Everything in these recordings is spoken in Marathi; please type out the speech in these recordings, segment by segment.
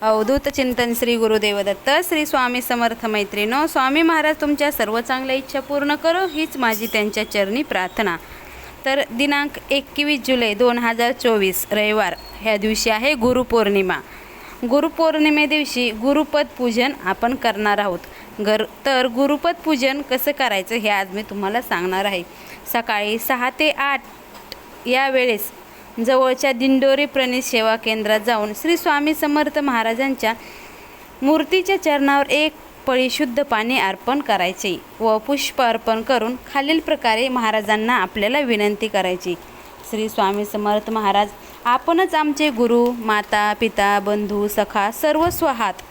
अवधूत चिंतन श्री गुरुदेवदत्त श्री स्वामी समर्थ मैत्रिणो स्वामी महाराज तुमच्या सर्व चांगल्या इच्छा पूर्ण करो हीच माझी त्यांच्या चरणी प्रार्थना. तर दिनांक एकवीस जुलै दोन हजार चोवीस रविवार ह्या दिवशी आहे गुरुपौर्णिमा. गुरुपौर्णिमे दिवशी गुरुपद पूजन आपण करणार आहोत. गर तर गुरुपद पूजन कसं करायचं हे आज मी तुम्हाला सांगणार आहे. सकाळी सहा ते आठ या वेळेस जवळच्या दिंडोरी प्रणित सेवा केंद्रात जाऊन श्री स्वामी समर्थ महाराजांच्या मूर्तीच्या चरणावर एक पळी शुद्ध पाणी अर्पण करायचे व पुष्प अर्पण करून खालील प्रकारे महाराजांना आपल्याला विनंती करायची. श्री स्वामी समर्थ महाराज आपणच आमचे गुरु माता पिता बंधू सखा सर्वस्व आहात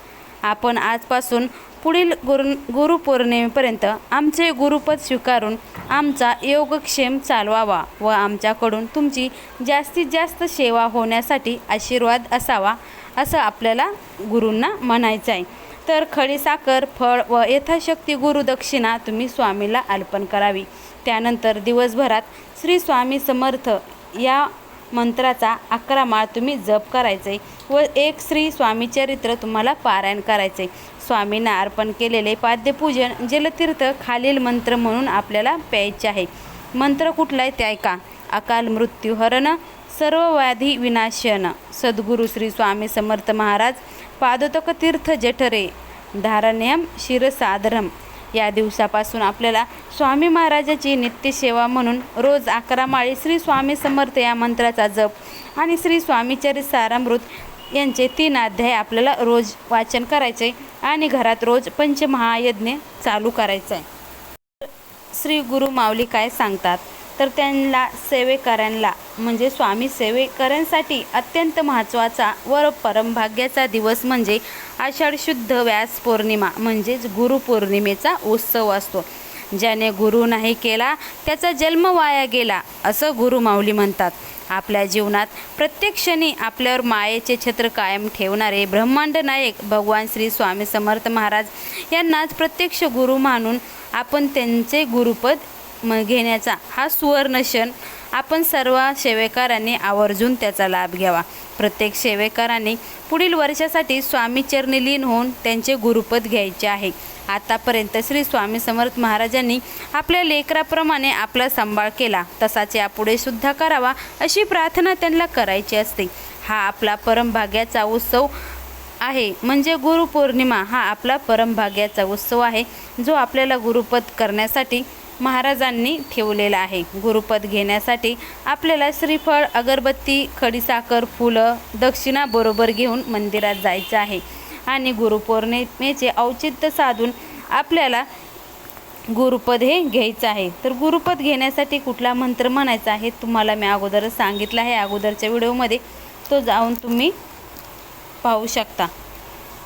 आपण आजपासून पुढील गुरु गुरुपौर्णिमेपर्यंत आमचे गुरुपद स्वीकारून आमचा योगक्षेम चालवावा व आमच्याकडून तुमची जास्तीत जास्त सेवा होण्यासाठी आशीर्वाद असावा असं आपल्याला गुरूंना म्हणायचं आहे. तर खडी साखर फळ व यथाशक्ती गुरुदक्षिणा तुम्ही स्वामीला अर्पण करावी. त्यानंतर दिवसभरात श्री स्वामी समर्थ या मंत्राचा अकरा माळ तुम्ही जप करायचे. व एक श्री स्वामी चरित्र तुम्हाला पारायण करायचे. स्वामींना अर्पण केलेले पाद्यपूजन जलतीर्थ खालील मंत्र म्हणून आपल्याला प्यायचे आहे. मंत्र कुठला आहे ते ऐका. अकाल मृत्यू हरण सर्व व्याधी विनाशन. सद्गुरू श्री स्वामी समर्थ महाराज पादोतक तीर्थ जठरे. धारण्यम शिरसाधरम. या दिवसापासून आपल्याला स्वामी महाराजाची नित्यसेवा म्हणून रोज अकरा माळी श्री स्वामी समर्थ या मंत्राचा जप आणि श्री स्वामीचरित सारामृत यांचे तीन अध्याय आपल्याला रोज वाचन करायचे आणि घरात रोज पंचमहायज्ञ चालू करायचं आहे श्री गुरु माऊली काय सांगतात? तर त्यांना सेवेकऱ्यांना म्हणजे स्वामी सेवेकऱ्यांसाठी अत्यंत महत्त्वाचा व परमभाग्याचा दिवस म्हणजे आषाढ शुद्ध व्यास पौर्णिमा म्हणजेच गुरुपौर्णिमेचा उत्सव असतो. ज्याने गुरु नाही केला त्याचा जन्म वाया गेला असं गुरु माऊली म्हणतात. आपल्या जीवनात प्रत्येक क्षणी आपल्यावर मायेचे छत्र कायम ठेवणारे ब्रह्मांड नायक भगवान श्री स्वामी समर्थ महाराज यांनाच प्रत्यक्ष गुरु मानून आपण त्यांचे गुरुपद म घेण्याचा हा सुवर्ण क्षण. आपण सर्व सेवेकरांनी आवर्जून त्याचा लाभ घ्यावा. प्रत्येक सेवेकरांनी पुढील वर्षासाठी स्वामीचरणी लीन होऊन त्यांचे गुरुपद घ्यायचे आहे. आतापर्यंत श्री स्वामी समर्थ महाराजांनी आपल्या लेकराप्रमाणे आपला सांभाळ केला. तसाच यापुढे सुद्धा करावा अशी प्रार्थना त्यांना करायची असते. हा आपला परमभाग्याचा उत्सव आहे. म्हणजे गुरुपौर्णिमा हा आपला परमभाग्याचा उत्सव आहे. जो आपल्याला गुरुपद करण्यासाठी महाराजांनी ठेवलेला आहे. गुरुपद घेण्यासाठी आपल्याला श्रीफळ अगरबत्ती खडीसाखर फुलं दक्षिणा बरोबर घेऊन मंदिरात जायचं आहे. आणि गुरुपौर्णिमेचे औचित्य साधून आपल्याला गुरुपद हे घ्यायचं आहे. तर गुरुपद घेण्यासाठी कुठला मंत्र म्हणायचा आहे तुम्हाला मी अगोदरच सांगितलं आहे. अगोदरच्या व्हिडिओमध्ये तो जाऊन तुम्ही पाहू शकता.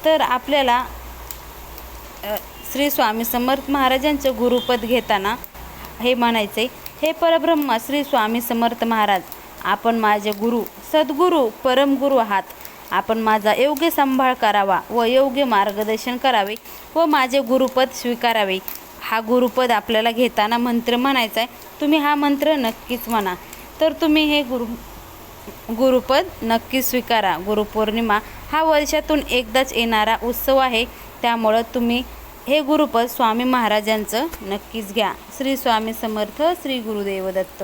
तर आपल्याला श्री स्वामी समर्थ महाराजांचं गुरुपद घेताना हे म्हणायचे हे परब्रह्म श्री स्वामी समर्थ महाराज आपण माझे गुरु सद्गुरू परमगुरू आहात. आपण माझा योग्य सांभाळ करावा व योग्य मार्गदर्शन करावे व माझे गुरुपद स्वीकारावे. हा गुरुपद आपल्याला घेताना मंत्र म्हणायचा आहे तुम्ही हा मंत्र नक्कीच म्हणा. तर तुम्ही हे गुरु गुरुपद नक्की स्वीकारा. गुरुपौर्णिमा हा वर्षातून एकदाच येणारा उत्सव आहे. त्यामुळं तुम्ही हे गुरुपद स्वामी महाराजांचं नक्कीच घ्या. श्री स्वामी समर्थ श्री गुरुदेव दत्त